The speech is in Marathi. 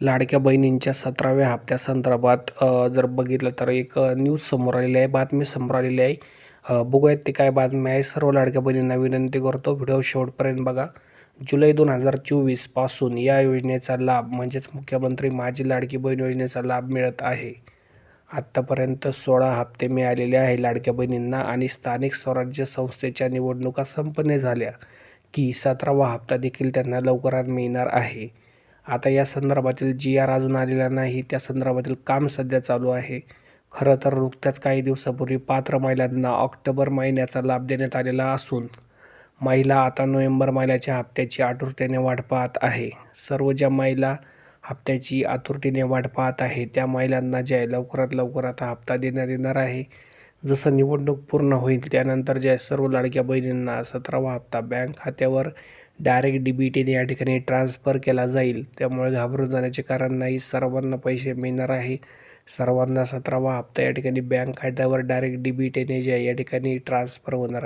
लाडक्या बहिणींच्या सतराव्या हप्त्यासंदर्भात जर बघितलं तर एक न्यूज समोर आलेली आहे बातमी समोर आलेली आहे. बघूयात ते काय बातमी आहे. सर्व लाडक्या बहिणींना विनंती करतो व्हिडिओ शेवटपर्यंत बघा. जुलै दोन हजार चोवीसपासून या योजनेचा लाभ म्हणजेच मुख्यमंत्री माझी लाडकी बहीण योजनेचा लाभ मिळत आहे. आत्तापर्यंत सोळा हप्ते मिळालेले आहे लाडक्या बहिणींना आणि स्थानिक स्वराज्य संस्थेच्या निवडणुका संपन्न झाल्या की सतरावा हप्ता देखील त्यांना लवकरात मिळणार आहे. आता या संदर्भातील जी आर अजून आलेला नाही त्या संदर्भातील काम सध्या चालू आहे. खरं तर नुकत्याच काही दिवसापूर्वी पात्र महिलांना ऑक्टोबर महिन्याचा लाभ देण्यात आलेला असून महिला आता नोव्हेंबर महिन्याच्या हप्त्याची आतुरतेने वाट पाहत आहे. सर्व ज्या महिला हप्त्याची आतुरतेने वाट पाहत आहे त्या महिलांना जे आहे लवकरात लवकर आता हप्ता देण्यात येणार आहे. जसं निवडणूक पूर्ण होईल त्यानंतर ज्या सर्व लाडक्या बहिणींना सतरावा हप्ता बँक खात्यावर डायरेक्ट डी बी टीने या ठिकाणी ट्रान्सफर केला जाईल. त्यामुळे घाबरून जाण्याचे कारण नाही. सर्वांना पैसे मिळणार आहे. सर्वांना सतरावा हप्ता या ठिकाणी बँक खात्यावर डायरेक्ट डी बी टीने जे आहे या ठिकाणी ट्रान्सफर होणार आहे.